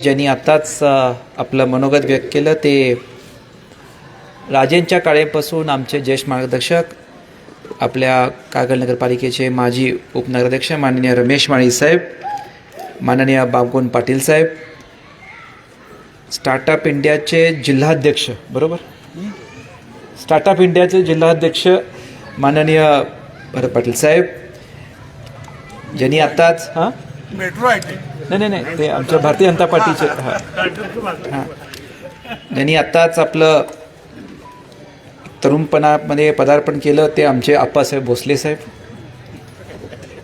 ज्यांनी आत्ताच आपलं मनोगत व्यक्त केलं ते राजेंच्या काळेपासून आमचे ज्येष्ठ मार्गदर्शक आपल्या कागल नगरपालिकेचे माजी उपनगराध्यक्ष माननीय रमेश माळी साहेब माननीय बाबगुण पाटील साहेब स्टार्टअप इंडियाचे जिल्हाध्यक्ष बरोबर? स्टार्टअप इंडियाचे जिल्हाध्यक्ष माननीय भरत पाटील साहेब ज्यांनी आत्ताच हां? मेट्रो आहे ते नाही नाही नाही ते आमच्या भारतीय जनता पार्टीचे हां. ज्यांनी आत्ताच आपलं तरुणपणामध्ये पदार्पण केलं ते आमचे आप्पासाहेब भोसले साहेब.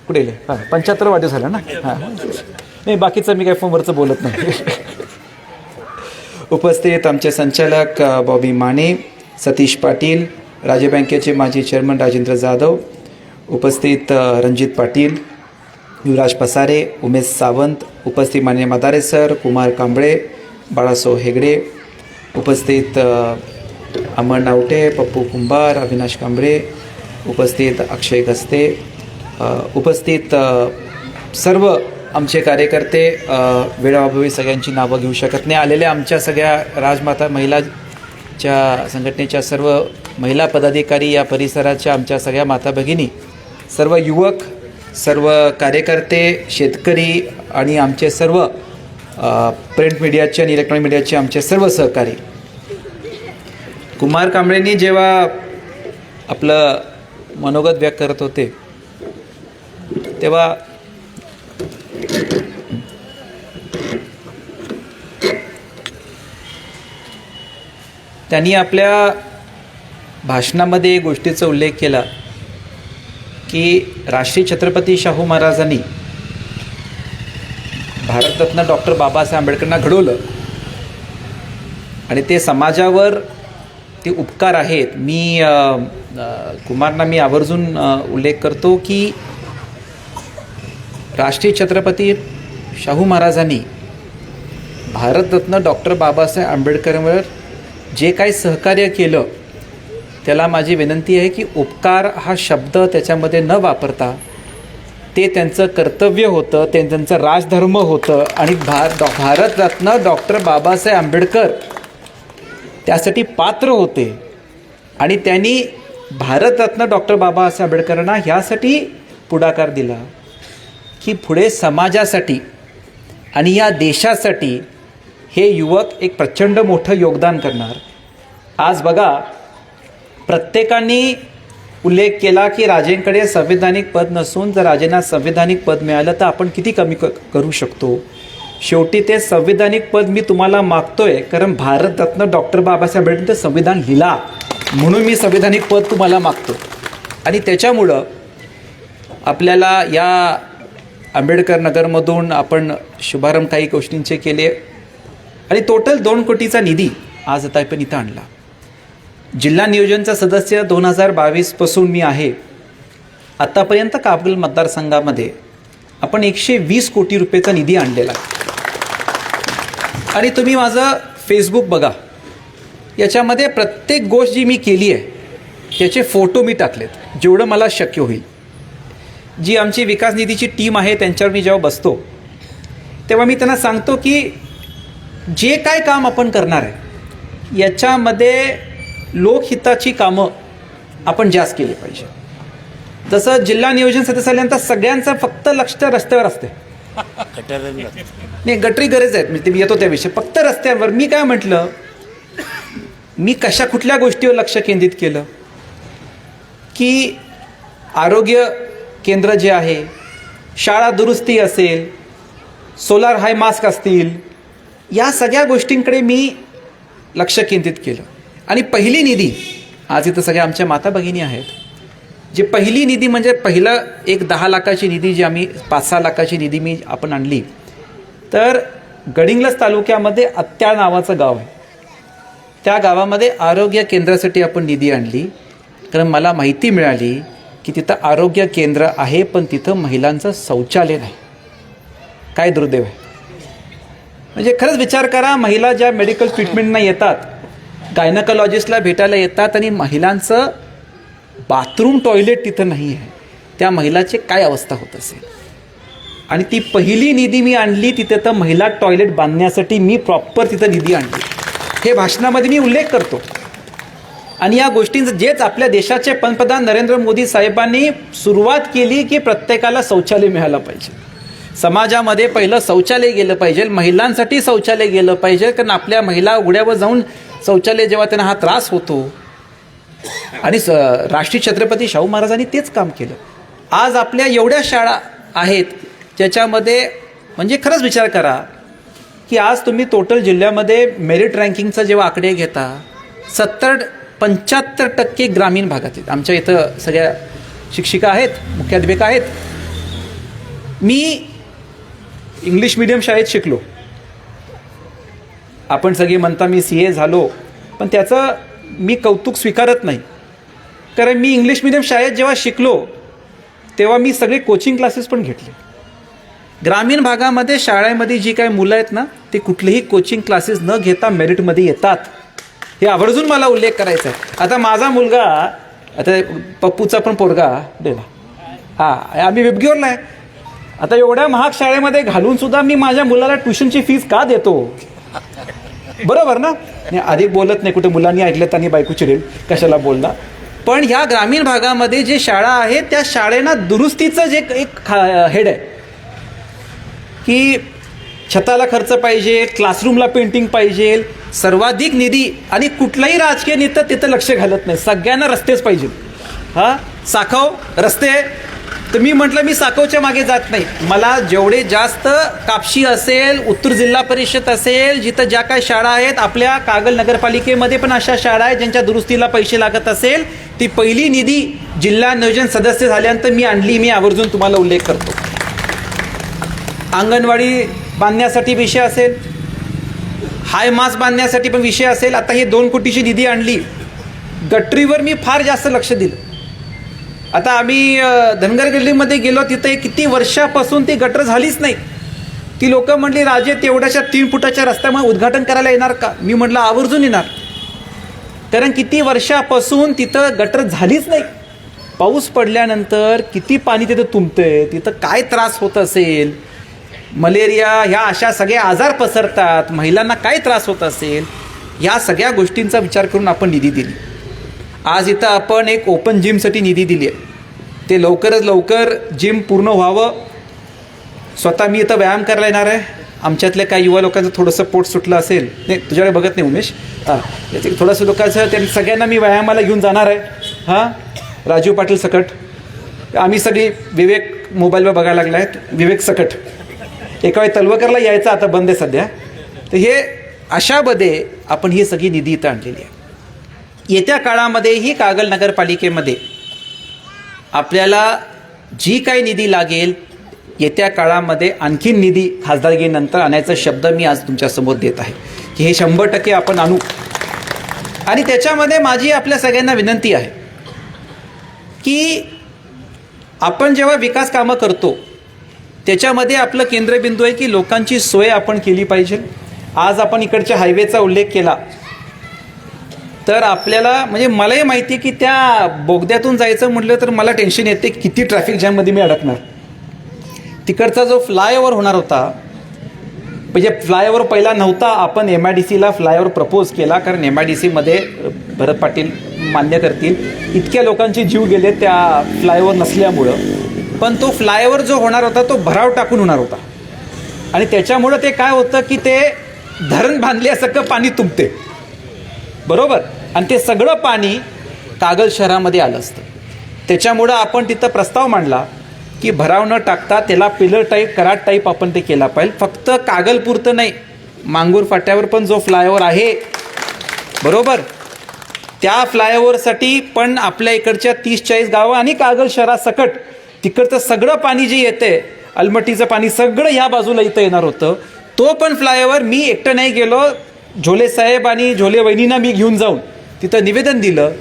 कुठे गेले? हां पंच्याहत्तर वाटे झालं ना? हां. नाही बाकीचं मी काय फोनवरचं बोलत नाही. उपस्थित आमचे संचालक बॉबी माने सतीश पाटील राज्य बँकेचे माजी चेअरमन राजेंद्र जाधव उपस्थित रणजित पाटील युवराज पसारे उमेश सावंत उपस्थित मान्य मदारे सर कुमार कांबळे बाळासाहेब हेगडे उपस्थित अमर नावटे पप्पू कुंभार अविनाश कांबळे उपस्थित अक्षय गस्ते उपस्थित सर्व आमचे कार्यकर्ते वेळाअभावी सगळ्यांची नावं घेऊ शकत नाही. आलेल्या आमच्या सगळ्या राजमाता महिलाच्या संघटनेच्या सर्व महिला पदाधिकारी या परिसराच्या आमच्या सगळ्या माता भगिनी सर्व युवक सर्व कार्यकर्ते शेतकरी आणि आमचे सर्व प्रिंट मीडियाचे आणि इलेक्ट्रॉनिक मीडियाचे आमचे सर्व सहकारी. कुमार कांबळेंनी जेव्हा आपलं मनोगत व्यक्त करत होते तेव्हा त्यांनी आपल्या भाषणामध्ये गोष्टीचा उल्लेख केला. की राष्ट्रीय छत्रपती शाहू महाराजांनी भारतरत्न डॉक्टर बाबासाहेब आंबेडकरांना घडवलं. आणि ते समाजावर ते उपकार आहेत. मी कुमारना मी आवर्जून उल्लेख करतो की राष्ट्रीय छत्रपती शाहू महाराजांनी भारतरत्न डॉक्टर बाबासाहेब आंबेडकरांवर जे काही सहकार्य केलं त्याला माझी विनंती आहे की उपकार हा शब्द त्याच्यामध्ये न वापरता ते त्यांचं कर्तव्य होतं ते त्यांचं राजधर्म होतं आणि भार डॉ भारतरत्न डॉक्टर बाबासाहेब आंबेडकर त्यासाठी पात्र होते. आणि त्यांनी भारतरत्न डॉक्टर बाबासाहेब आंबेडकरांना ह्यासाठी पुढाकार दिला की पुढे समाजासाठी आणि या देशासाठी हे युवक एक प्रचंड मोठं योगदान करणार. आज बघा प्रत्येकाने उल्लेख केला की राजेंकडे संविधानिक पद नसून जर राजेंना संविधानिक पद मिळालं तर आपण किती कमी क करू शकतो? शेवटी ते संविधानिक पद मी तुम्हाला मागतोय कारण भारतरत्न डॉक्टर बाबासाहेब आंबेडकर संविधान लिहिला. म्हणून मी संविधानिक पद तुम्हाला मागतो आणि त्याच्यामुळं आपल्याला या आंबेडकर नगरमधून आपण शुभारंभ काही गोष्टींचे केले. आणि टोटल दोन कोटीचा निधी आज आता आपण इथं आणला. जिल्हा नियोजनचा सदस्य दोन हजार बावीसपासून मी आहे. आत्तापर्यंत काबुल मतदारसंघामध्ये आपण एकशे वीस कोटी रुपयेचा निधी आणलेला आहे. आणि तुम्ही माझं फेसबुक बघा. याच्यामध्ये प्रत्येक गोष्ट जी मी केली आहे त्याचे फोटो मी टाकलेत. जेवढं मला शक्य होईल. जी आमची विकास निधीची टीम आहे त्यांच्यावर मी जेव्हा बसतो तेव्हा मी त्यांना सांगतो की जे काय काम आपण करणार आहे याच्यामध्ये लोकहिताची कामं आपण जास्त केली पाहिजे. जसं जिल्हा नियोजन सदस्य आल्यानंतर सगळ्यांचं फक्त लक्ष रस्त्यावर असते. नाही गटरी गरज आहेत म्हणजे मी येतो त्याविषयी फक्त रस्त्यावर. मी काय म्हटलं? मी कशा कुठल्या गोष्टीवर लक्ष केंद्रित केलं? की आरोग्य केंद्र जे आहे शाळा दुरुस्ती असेल सोलार हाय मास्क असतील या सगळ्या गोष्टींकडे मी लक्ष केंद्रित केलं. आणि पहिली निधी आज इथं सगळ्या आमच्या माता भगिनी आहेत जी पहिली निधी म्हणजे पहिलं एक दहा लाखाची निधी जी आम्ही पाच सहा लाखाची निधी मी आपण आणली. तर गडिंग्लज तालुक्यामध्ये अत्या नावाचं गाव आहे. त्या गावामध्ये आरोग्य केंद्रासाठी आपण निधी आणली. कारण मला माहिती मिळाली की तिथं आरोग्य केंद्र आहे पण तिथं महिलांचं शौचालय नाही. काय दुर्दैव आहे? म्हणजे खरंच विचार करा महिला ज्या मेडिकल ट्रीटमेंटना येतात गायनकॉलॉजिस्टला भेटायला येतात आणि महिलांचं बाथरूम टॉयलेट तिथं नाही आहे. त्या महिलाची काय अवस्था होत असेल? आणि ती पहिली निधी मी आणली तिथे तर महिला टॉयलेट बांधण्यासाठी मी प्रॉपर तिथं निधी आणली. हे भाषणामध्ये मी उल्लेख करतो. आणि या गोष्टींचं जेच आपल्या देशाचे पंतप्रधान नरेंद्र मोदी साहेबांनी सुरुवात केली की प्रत्येकाला शौचालय मिळालं पाहिजे. समाजामध्ये पहिलं शौचालय गेलं पाहिजे महिलांसाठी शौचालय गेलं पाहिजे कारण आपल्या महिला उघड्यावर जाऊन शौचालय जेव्हा त्यांना हा त्रास होतो आणि स राष्ट्रीय छत्रपती शाहू महाराजांनी तेच काम केलं. आज आपल्या एवढ्या शाळा आहेत ज्याच्यामध्ये म्हणजे खरंच विचार करा की आज तुम्ही टोटल जिल्ह्यामध्ये मेरिट रँकिंगचा जेव्हा आकडे घेता सत्तर पंच्याहत्तर टक्के ग्रामीण भागात आहेत. आमच्या इथं सगळ्या शिक्षिका आहेत मुख्याध्यापिका आहेत. मी इंग्लिश मिडियम शाळेत शिकलो. आपण सगळी म्हणता मी सी ए झालो पण त्याचं मी कौतुक स्वीकारत नाही. कारण मी इंग्लिश मिडियम शाळेत जेव्हा शिकलो तेव्हा मी सगळे कोचिंग क्लासेस पण घेतले. ग्रामीण भागामध्ये शाळेमध्ये जी काही मुलं आहेत ना ते कुठलेही कोचिंग क्लासेस न घेता मेरिटमध्ये येतात. हे आवर्जून मला उल्लेख करायचा आहे. आता माझा मुलगा आता पप्पूचा पण पोरगा डेला हां आम्ही वेबगीवरला आहे. आता एवढ्या महाग शाळेमध्ये घालून सुद्धा मी माझ्या मुलाला ट्युशनची फीज का देतो? बरोबर ना? नाही अधिक बोलत नाही कुठे मुलांनी ऐकलं त्यांनी बायको चिरेल कशाला बोलला पण ह्या ग्रामीण भागामध्ये जे शाळा आहे त्या शाळेना दुरुस्तीचं जे एक खा- हेड आहे की छताला खर्च पाहिजे क्लासरूमला पेंटिंग पाहिजे सर्वाधिक निधी आणि कुठलाही राजकीय नेता तिथं लक्ष घालत नाही. सगळ्यांना रस्तेच पाहिजे हां? साखव रस्ते तर मी म्हटलं मी साखवच्या मागे जात नाही. मला जेवढे जास्त कापशी असेल उत्तर जिल्हा परिषद असेल जिथं ज्या काही शाळा आहेत आपल्या कागल नगरपालिकेमध्ये पण अशा शाळा आहेत ज्यांच्या दुरुस्तीला पैसे लागत असेल ती पहिली निधी जिल्हा नियोजन सदस्य झाल्यानंतर मी आणली मी आवर्जून तुम्हाला उल्लेख करतो. अंगणवाडी बांधण्यासाठी विषय असेल हाय मास बांधण्यासाठी पण विषय असेल. आता हे दोन कोटीची निधी आणली. गटरीवर मी फार जास्त लक्ष दिलं. आता आम्ही धनगर गल्लीमध्ये गेलो तिथे किती वर्षापासून ती गटर झालीच नाही. ती लोक म्हणली राजे तेवढ्याच्या तीन फुटाच्या रस्त्यामुळे उद्घाटन करायला येणार का? मी म्हटलं आवर्जून येणार. कारण किती वर्षापासून तिथं गटर झालीच नाही. पाऊस पडल्यानंतर किती पाणी तिथं तुंबतंय तिथं काय त्रास होत असेल? मलेरिया ह्या अशा सगळे आजार पसरतात महिलांना काय त्रास होत असेल? या सगळ्या गोष्टींचा विचार करून आपण निधी दिली. आज इथं आपण एक ओपन जिमसाठी निधी दिली आहे ते लवकरच लवकर जिम पूर्ण व्हावं. स्वतः मी इथं व्यायाम करायला येणार आहे. आमच्यातल्या काही युवा लोकांचं थोडंसं पोट सुटलं असेल. नाही तुझ्याकडे बघत नाही उमेश. हां त्याचे थोडंसं लोकांचं त्यांनी सगळ्यांना मी व्यायामाला घेऊन जाणार आहे. हां राजीव पाटील सकट. आम्ही सगळी विवेक मोबाईलवर बघायला लागला आहेत विवेक सकट. एका वेळी तलवकरला यायचं आता बंद आहे सध्या. तर हे अशामध्ये आपण ही सगळी निधी इथं आणलेली आहे. येत्या काळामध्येही कागल नगरपालिकेमध्ये आपल्याला जी काही निधी लागेल येत्या काळामध्ये आणखीन निधी खासदारकीनंतर आणायचा शब्द मी आज तुमच्यासमोर देत आहे. की हे शंभर टक्के आपण आणू. आणि त्याच्यामध्ये माझी आपल्या सगळ्यांना विनंती आहे की आपण जेव्हा विकास कामं करतो त्याच्यामध्ये आपलं केंद्रबिंदू आहे की लोकांची सोय आपण केली पाहिजे. आज आपण इकडच्या हायवेचा उल्लेख केला. तर आपल्याला म्हणजे मलाही माहिती आहे की त्या बोगद्यातून जायचं म्हटलं तर मला टेन्शन येते किती ट्रॅफिक जॅममध्ये मी अडकणार. तिकडचा जो फ्लायओव्हर होणार होता म्हणजे फ्लायओव्हर पहिला नव्हता आपण एम आय डी सीला फ्लायओव्हर प्रपोज केला कारण एम आय डी सीमध्ये भरत पाटील मान्य करतील. इतक्या लोकांचे जीव गेले त्या फ्लायओव्हर नसल्यामुळं. पण तो फ्लायओव्हर जो होणार होता तो भराव टाकून होणार होता. आणि त्याच्यामुळं ते काय होतं की ते धरण बांधल्यासारखं पाणी तुंबते. बरोबर? आणि ते सगळं पाणी कागल शहरामध्ये आलं असतं. त्याच्यामुळं आपण तिथं प्रस्ताव मांडला की भराव न टाकता त्याला पिलर टाईप कराट टाईप आपण ते केला पाहिजे. फक्त कागलपुरतं नाही मांगूर फाट्यावर पण जो फ्लायओव्हर आहे. बरोबर? त्या फ्लायओव्हरसाठी पण आपल्या इकडच्या तीस चाळीस गावं आणि कागल शहरासकट तिकडचं सगळं पाणी जे येते अलमटीचं पाणी सगळं ह्या बाजूला इथं येणार होतं. तो पण फ्लायओव्हर मी एकटं नाही गेलो. झोले साहेब आणि झोले वहिनींना मी घेऊन जाऊन तिथं निवेदन दिलं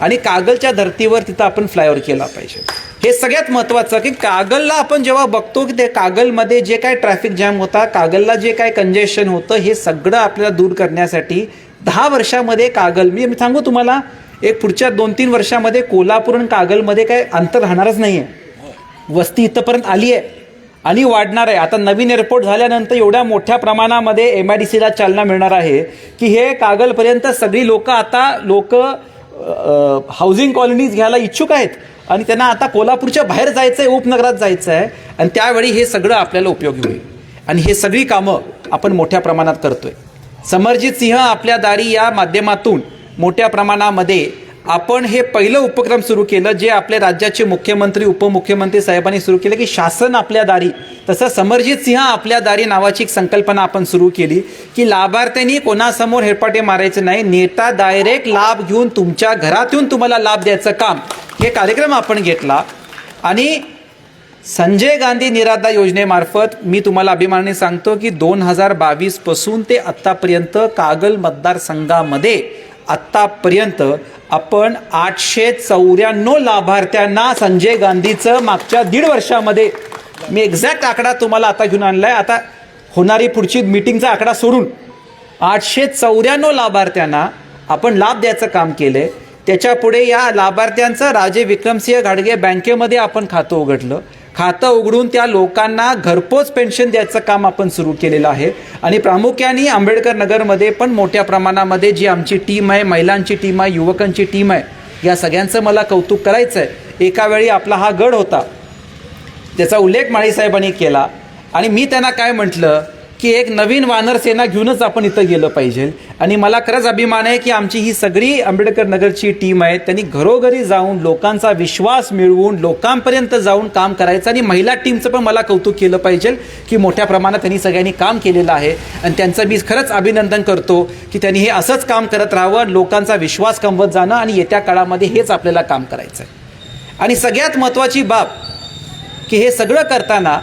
आणि कागलच्या धर्तीवर तिथं आपण फ्लायओव्हर केला पाहिजे. हे सगळ्यात महत्त्वाचं की कागलला आपण जेव्हा बघतो की ते कागलमध्ये जे काय ट्रॅफिक जॅम होता कागलला जे काय कंजेशन होतं हे सगळं आपल्याला दूर करण्यासाठी दहा वर्षामध्ये कागल मी मी सांगू तुम्हाला एक पुढच्या दोन तीन वर्षामध्ये कोल्हापूर आणि कागलमध्ये काय अंतर राहणारच नाही आहे वस्ती इथंपर्यंत आली आहे आणि वाढणार आहे. आता नवीन एअरपोर्ट झाल्यानंतर एवढ्या मोठ्या प्रमाणामध्ये एम आय डी सीला चालना मिळणार आहे की हे कागलपर्यंत सगळी लोक आता लोक हाऊसिंग कॉलनीज घ्यायला इच्छुक आहेत. आणि त्यांना आता कोल्हापूरच्या बाहेर जायचं आहे उपनगरात जायचं आहे आणि त्यावेळी हे सगळं आपल्याला उपयोगी होईल. आणि हे सगळी कामं आपण मोठ्या प्रमाणात करतोय. समरजित सिंह आपल्या दारी या माध्यमातून मोठ्या प्रमाणामध्ये आपण हे पहिलं उपक्रम सुरू केलं जे आपल्या राज्याचे मुख्यमंत्री उपमुख्यमंत्री साहेबांनी सुरू केलं की शासन आपल्या दारी तसं समरजित सिंह आपल्या दारी नावाची एक संकल्पना आपण सुरू केली की लाभार्थ्यांनी कोणासमोर हेरपाटे मारायचं नाही. नेता डायरेक्ट लाभ घेऊन तुमच्या घरात येऊन तुम्हाला लाभ द्यायचं काम. हे कार्यक्रम आपण घेतला. आणि संजय गांधी निराधार योजनेमार्फत मी तुम्हाला अभिमानाने सांगतो की दोन हजार बावीसपासून ते आत्तापर्यंत कागल मतदारसंघामध्ये आत्तापर्यंत आपण आठशे चौऱ्याण्णव लाभार्थ्यांना संजय गांधीचं मागच्या दीड वर्षामध्ये मी एक्झॅक्ट आकडा तुम्हाला आता घेऊन आणलाय. आता होणारी पुढची मीटिंगचा आकडा सोडून आठशे चौऱ्याण्णव लाभार्थ्यांना आपण लाभ द्यायचं काम केलं आहे त्याच्यापुढे या लाभार्थ्यांचं राजे विक्रमसिंह घाडगे बँकेमध्ये आपण खातं उघडलं. खातं उघडून त्या लोकांना घरपोच पेन्शन द्यायचं काम आपण सुरू केलेलं आहे. आणि प्रामुख्याने आंबेडकर नगरमध्ये पण मोठ्या प्रमाणामध्ये जी आमची टीम आहे महिलांची टीम आहे युवकांची टीम आहे या सगळ्यांचं मला कौतुक करायचं आहे एका वेळी आपला हा गड होता. त्याचा उल्लेख माळीसाहेबांनी केला. आणि मी त्यांना काय म्हटलं? की एक नवीन वानर सेना घेऊनच आपण इथं गेलं पाहिजे. आणि मला खरंच अभिमान आहे की आमची ही सगळी आंबेडकर नगरची टीम आहे. त्यांनी घरोघरी जाऊन लोकांचा विश्वास मिळवून लोकांपर्यंत जाऊन काम करायचं आणि महिला टीमचं पण मला कौतुक केलं पाहिजे की मोठ्या प्रमाणात त्यांनी सगळ्यांनी काम केलेलं आहे. आणि त्यांचं मी खरंच अभिनंदन करतो की त्यांनी हे असंच काम करत राहावं लोकांचा विश्वास कमवत जाणं आणि येत्या काळामध्ये हेच आपल्याला काम करायचं आहे आणि सगळ्यात महत्त्वाची बाब की हे सगळं करताना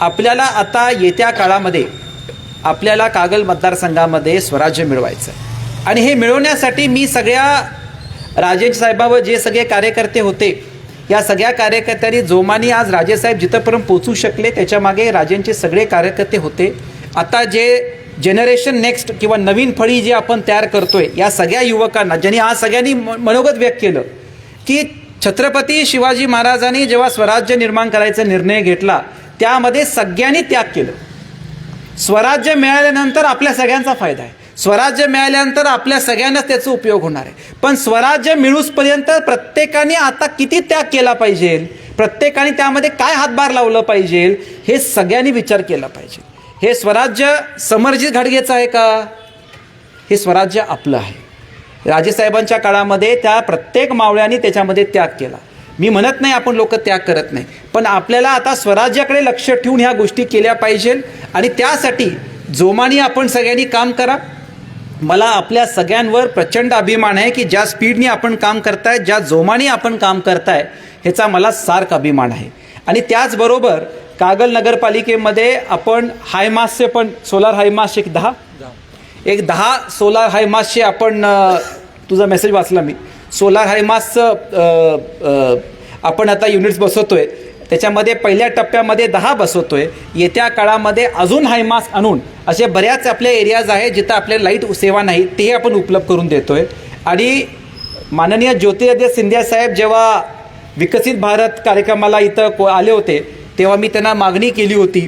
आपल्याला आता येत्या काळामध्ये आपल्याला कागल मतदारसंघामध्ये स्वराज्य मिळवायचं आहे. आणि हे मिळवण्यासाठी मी सगळ्या राजेश साहेबावर जे सगळे कार्यकर्ते होते या सगळ्या कार्यकर्त्यांनी जोमाने आज राजेसाहेब जिथंपर्यंत पोचू शकले त्याच्यामागे राजेंचे सगळे कार्यकर्ते होते आता जे जनरेशन नेक्स्ट किंवा नवीन फळी जी आपण तयार करतोय या सगळ्या युवकांना ज्यांनी आज सगळ्यांनी म- मनोगत व्यक्त केलं की छत्रपती शिवाजी महाराजांनी जेव्हा स्वराज्य निर्माण करायचा निर्णय घेतला त्यामध्ये सगळ्यांनी त्याग केलं. स्वराज्य मिळाल्यानंतर आपल्या सगळ्यांचा फायदा आहे. स्वराज्य मिळाल्यानंतर आपल्या सगळ्यांनाच त्याचा उपयोग होणार आहे. पण स्वराज्य मिळूसपर्यंत प्रत्येकाने आता किती त्याग केला पाहिजे? प्रत्येकाने त्यामध्ये काय हातभार लावलं पाहिजे? हे सगळ्यांनी विचार केला पाहिजे. हे स्वराज्य समरजित घडगेचं आहे का? हे स्वराज्य आपलं आहे. राजेसाहेबांच्या काळामध्ये त्या प्रत्येक मावळ्यांनी त्याच्यामध्ये त्याग केला. मी म्हणत नाही आपण लोक त्याग करत नाही. पण आपल्याला आता स्वराज्याकडे लक्ष ठेवून ह्या गोष्टी केल्या पाहिजे आणि त्यासाठी जोमाने आपण सगळ्यांनी काम करा. मला आपल्या सगळ्यांवर प्रचंड अभिमान आहे की ज्या स्पीडने आपण काम करताय ज्या जोमाने आपण काम करताय ह्याचा मला सार्क अभिमान आहे. आणि त्याचबरोबर कागल नगरपालिकेमध्ये आपण हायमासचे पण सोलार हायमास एक दहा एक दहा सोलार हायमासचे आपण तुझा मेसेज वाचला मी. सोलार हायमासचं आपण आता युनिट्स बसवतोय. त्याच्यामध्ये पहिल्या टप्प्यामध्ये दहा बसवतोय. येत्या काळामध्ये अजून हायमास आणून असे बऱ्याच आपल्या एरियाज आहेत जिथं आपल्या लाइट सेवा नाही तेही आपण उपलब्ध करून देतोय. आणि माननीय ज्योतिरादित्य सिंधिया साहेब जेव्हा विकसित भारत कार्यक्रमाला इथं को आले होते तेव्हा मी त्यांना मागणी केली होती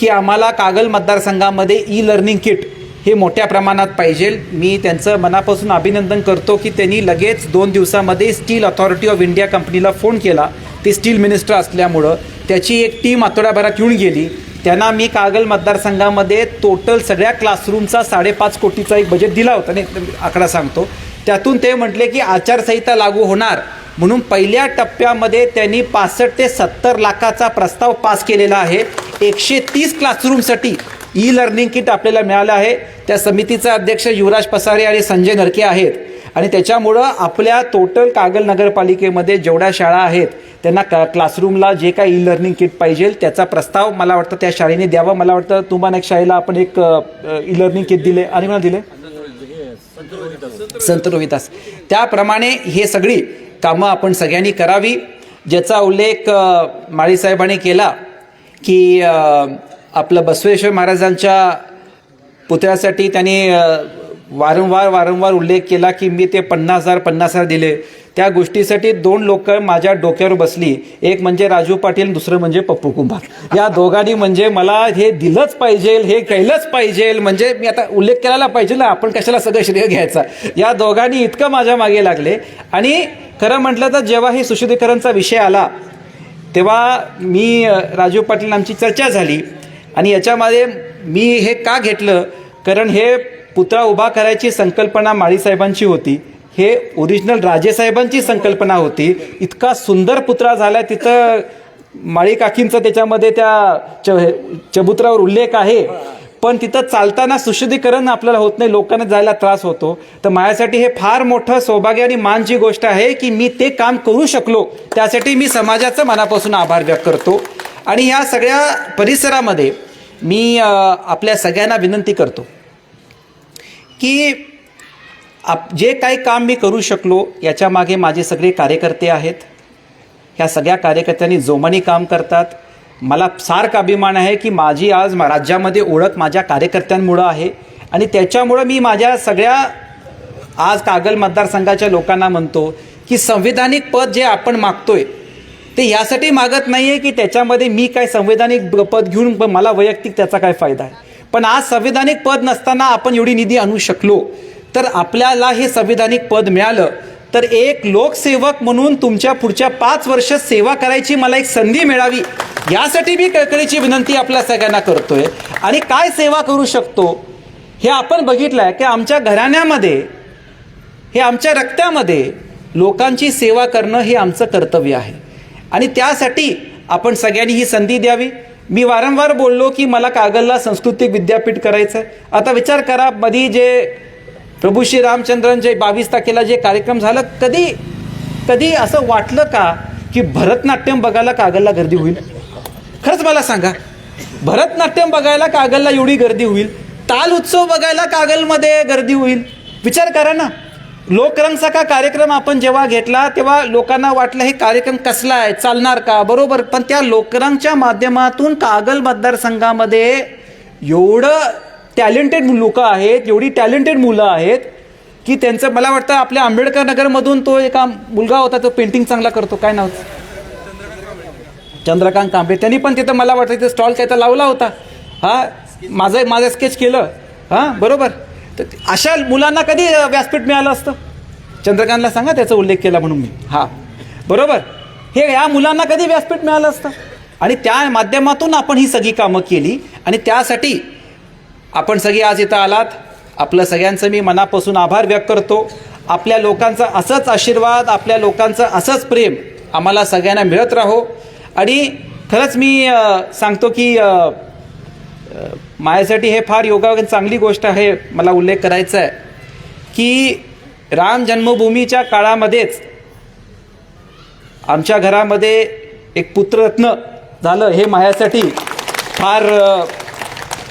की आम्हाला कागल मतदारसंघामध्ये ई लर्निंग किट हे मोठ्या प्रमाणात पाहिजे. मी त्यांचं मनापासून अभिनंदन करतो की त्यांनी लगेच दोन दिवसामध्ये स्टील अथॉरिटी ऑफ इंडिया कंपनीला फोन केला. ते स्टील मिनिस्टर असल्यामुळं. त्याची एक टीम आठवड्याभरात येऊन गेली. त्यांना मी कागल मतदारसंघामध्ये टोटल सगळ्या क्लासरूमचा साडेपाच कोटीचा एक बजेट दिला होता. नाही आकडा सांगतो. त्यातून ते म्हटले की आचारसंहिता लागू होणार. म्हणून पहिल्या टप्प्यामध्ये त्यांनी पासष्ट ते सत्तर लाखाचा प्रस्ताव पास केलेला आहे. एकशे तीस क्लासरूमसाठी ई लर्निंग किट आपल्याला मिळालं आहे. त्या समितीचा अध्यक्ष युवराज पसारे आणि संजय नरके आहेत. आणि त्याच्यामुळं आपल्या टोटल कागल नगरपालिकेमध्ये जेवढ्या शाळा आहेत त्यांना क क्लासरूमला जे काही ई लर्निंग किट पाहिजे त्याचा प्रस्ताव मला वाटतं त्या शाळेने द्यावा. मला वाटतं तुम्हाला एक शाळेला आपण एक ई लर्निंग किट दिले. आणि मला दिले? संत रोहिदास. त्याप्रमाणे हे सगळी कामं आपण सगळ्यांनी करावी. ज्याचा उल्लेख माळीसाहेबांनी केला की आपलं बसवेश्वर महाराजांच्या पुतळ्यासाठी त्यांनी वारंवार वारंवार उल्लेख केला की मी ते पन्नास हजार पन्नास हजार दिले. त्या गोष्टीसाठी दोन लोक माझ्या डोक्यावर बसली. एक म्हणजे राजू पाटील दुसरं म्हणजे पप्पू कुंभार. या दोघांनी म्हणजे मला हे दिलंच पाहिजे हे केलंच पाहिजे. म्हणजे मी आता उल्लेख करायला पाहिजे ना आपण कशाला सगळं श्रेय घ्यायचा? या दोघांनी इतकं माझ्या मागे लागले. आणि खरं म्हटलं तर जेव्हा हे सुशुद्धीकरणचा विषय आला तेव्हा मी राजू पाटील आमची चर्चा झाली. आणि याच्यामध्ये मी हे का घेतलं? कारण हे पुतळा उभा करायची संकल्पना माळीसाहेबांची होती. हे ओरिजिनल राजेसाहेबांची संकल्पना होती. इतका सुंदर पुतळा झाला तिथं माळी काकींचा त्याच्यामध्ये त्या च चबुतरावर उल्लेख आहे. पण तिथं चालताना सुशुद्धीकरण आपल्याला होत नाही. लोकांना जायला त्रास होतो. तर माझ्यासाठी हे फार मोठं सौभाग्य आणि मानची गोष्ट आहे की मी ते काम करू शकलो. त्यासाठी मी समाजाचं मनापासून आभार व्यक्त करतो. आणि ह्या सगळ्या परिसरामध्ये मी आपल्या सगळ्यांना विनंती करतो की आप जे काही काम मी करू शकलो याच्यामागे माझे सगळे कार्यकर्ते आहेत. ह्या सगळ्या कार्यकर्त्यांनी जोमाने काम करतात. मला सार्क अभिमान आहे की माझी आज राज्यामध्ये ओळख माझ्या कार्यकर्त्यांमुळं आहे आणि त्याच्यामुळं मी माझ्या सगळ्या आज कागल मतदारसंघाच्या लोकांना म्हणतो की संविधानिक पद जे आपण मागतोय ते यासाठी मागत नाही आहे की त्याच्यामध्ये मी काय संविधानिक पद घेऊन मला वैयक्तिक त्याचा काय फायदा आहे. पण आज संविधानिक पद नसताना आपण एवढी निधी आणू शकलो तर आपल्याला हे संविधानिक पद मिळालं तर एक लोकसेवक म्हणून तुमच्या पुढच्या पाच वर्ष सेवा करायची मला एक संधी मिळावी यासाठी मी कळकळीची विनंती आपल्या सगळ्यांना करतोय. आणि काय सेवा करू शकतो हे आपण बघितलं आहे की आमच्या घराण्यामध्ये हे आमच्या रक्त्यामध्ये लोकांची सेवा करणं हे आमचं कर्तव्य आहे. आणि त्यासाठी आपण सगळ्यांनी ही संधी द्यावी. मी वारंवार बोललो की मला कागलला सांस्कृतिक विद्यापीठ करायचं आहे आता विचार करा मधी जे प्रभू श्री रामचंद्रन जे बावीस तारखेला जे कार्यक्रम झालं कधी कधी असं वाटलं का की भरतनाट्यम बघायला कागलला गर्दी होईल? खरंच मला सांगा भरतनाट्यम बघायला कागलला एवढी गर्दी होईल? ताल उत्सव बघायला कागलमध्ये गर्दी होईल? विचार करा ना. लोकरंगचा कार्यक्रम आपण जेव्हा घेतला तेव्हा लोकांना वाटलं हे कार्यक्रम कसला आहे? चालणार का? बरोबर पण त्या लोकरंगच्या माध्यमातून कागल मतदारसंघामध्ये एवढं टॅलेंटेड लोकं आहेत एवढी टॅलेंटेड मुलं आहेत की त्यांचं मला वाटतं आपल्या आंबेडकर नगरमधून तो एका मुलगा होता तो पेंटिंग चांगला करतो. काय नाव? चंद्रकांत कांबळे. त्यांनी पण तिथं मला वाटतं तिथं स्टॉल काय तर लावला होता. हा माझं माझं स्केच केलं. हां बरोबर. तर अशा मुलांना कधी व्यासपीठ मिळालं असतं? चंद्रकांतला सांगा त्याचा उल्लेख केला म्हणून मी. हां. बरोबर? हे या मुलांना कधी व्यासपीठ मिळालं असतं? आणि त्या माध्यमातून आपण ही सगळी कामं केली आणि त्यासाठी आपण सगळी आज इथं आलात. आपलं सगळ्यांचं मी मनापासून आभार व्यक्त करतो. आपल्या लोकांचा असंच आशीर्वाद आपल्या लोकांचं असंच प्रेम आम्हाला सगळ्यांना मिळत राहो. आणि खरंच मी सांगतो की माझ्यासाठी हे फार योगायोगाने चांगली गोष्ट आहे मला उल्लेख करायचा आहे. की राम जन्मभूमीच्या काळामध्येच आमच्या घरामध्ये एक पुत्ररत्न झालं हे माझ्यासाठी फार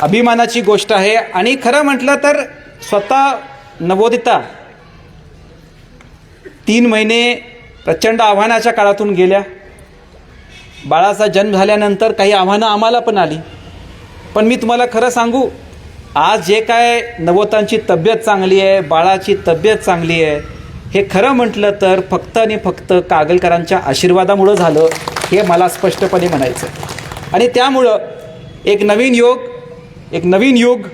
अभिमानाची गोष्ट आहे. आणि खरं म्हटलं तर स्वतः नवोदिता तीन महिने प्रचंड आव्हानाच्या काळातून गेल्या. बाळाचा जन्म झाल्यानंतर काही आव्हानं आम्हाला पण आली. पण मी तुम्हाला खरं सांगू आज जे काय नवोतांची तब्येत चांगली आहे बाळाची तब्येत चांगली आहे हे खरं म्हटलं तर फक्त आणि फक्त कागलकरांच्या आशीर्वादामुळं झालं हे मला स्पष्टपणे म्हणायचं आणि त्यामुळं एक नवीन योग एक नवीन युग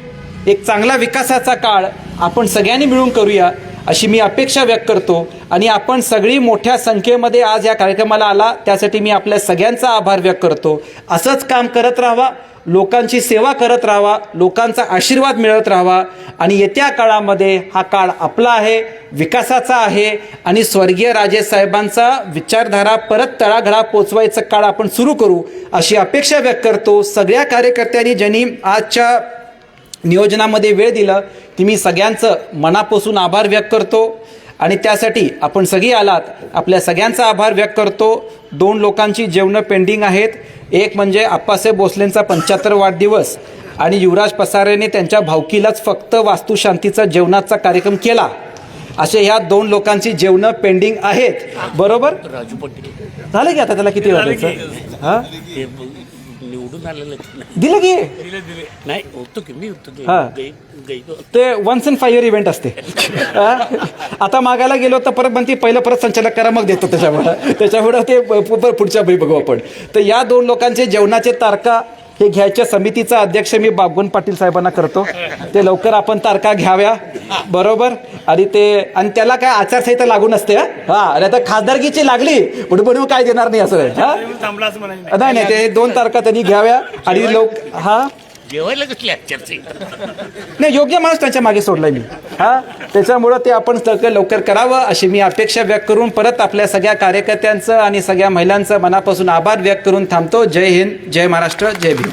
एक चांगला विकासाचा काळ आपण सगळ्यांनी मिळून करूया. अशी मी अपेक्षा व्यक्त करतो. आणि आपण सगळी मोठ्या संख्येमध्ये आज या कार्यक्रमाला आला त्यासाठी मी आपल्या सगळ्यांचा आभार व्यक्त करतो. असंच काम करत राहावा लोकांची सेवा करत राहावा लोकांचा आशीर्वाद मिळत राहावा. आणि येत्या काळामध्ये हा काळ आपला आहे विकासाचा आहे. आणि स्वर्गीय राजे साहेबांचा विचारधारा परत तळागळा पोचवायचं काळ आपण सुरू करू अशी अपेक्षा व्यक्त करतो. सगळ्या कार्यकर्त्यांनी ज्यांनी आजच्या नियोजनामध्ये वेळ दिला ती मी सगळ्यांचं मनापासून आभार व्यक्त करतो. आणि त्यासाठी आपण सगळी आलात आपल्या सगळ्यांचा आभार व्यक्त करतो. दोन लोकांची जेवणं पेंडिंग आहेत. एक म्हणजे आप्पासाहेब भोसलेंचा पंच्याहत्तर वाढदिवस आणि युवराज पसारेने त्यांच्या भावकीलाच फक्त वास्तुशांतीचा जेवणाचा कार्यक्रम केला. असे ह्या दोन लोकांची जेवणं पेंडिंग आहेत. बरोबर? राजू पटेल. झालं की आता त्याला किती वाटायचं हां? दिलं की दिले दिले नाही होतो की मी होतो हा. ते once in five year event असते हा? आता मागायला गेलो तर परत म्हणते पहिलं परत संचालक करा मग देतो त्याच्यामुळं त्याच्यामुळं ते पु- पु- पुढच्या वेळी बघू आपण तर या दोन लोकांचे जेवणाचे तारका हे घ्यायच्या समितीचा अध्यक्ष मी बाबगुन पाटील साहेबांना करतो. ते लवकर आपण तारखा घ्याव्या. बरोबर? आणि ते आणि त्याला काय आचारसंहिता लागू नसते हा? हा आणि आता खासदारकीची लागली बुडबुड काय देणार नाही असं. हा? नाही नाही ते दोन तारखा त्यांनी घ्याव्या. आणि लोक हा? जेवायला कसली आश्चर्य नाही योग्य माणूस त्यांच्या मागे सोडलाय मी. हा? त्याच्यामुळं ते आपण सगळं लवकर करावं अशी मी अपेक्षा व्यक्त करून परत आपल्या सगळ्या कार्यकर्त्यांचं आणि सगळ्या महिलांचं मनापासून आभार व्यक्त करून थांबतो. जय हिंद जय महाराष्ट्र जय भीम.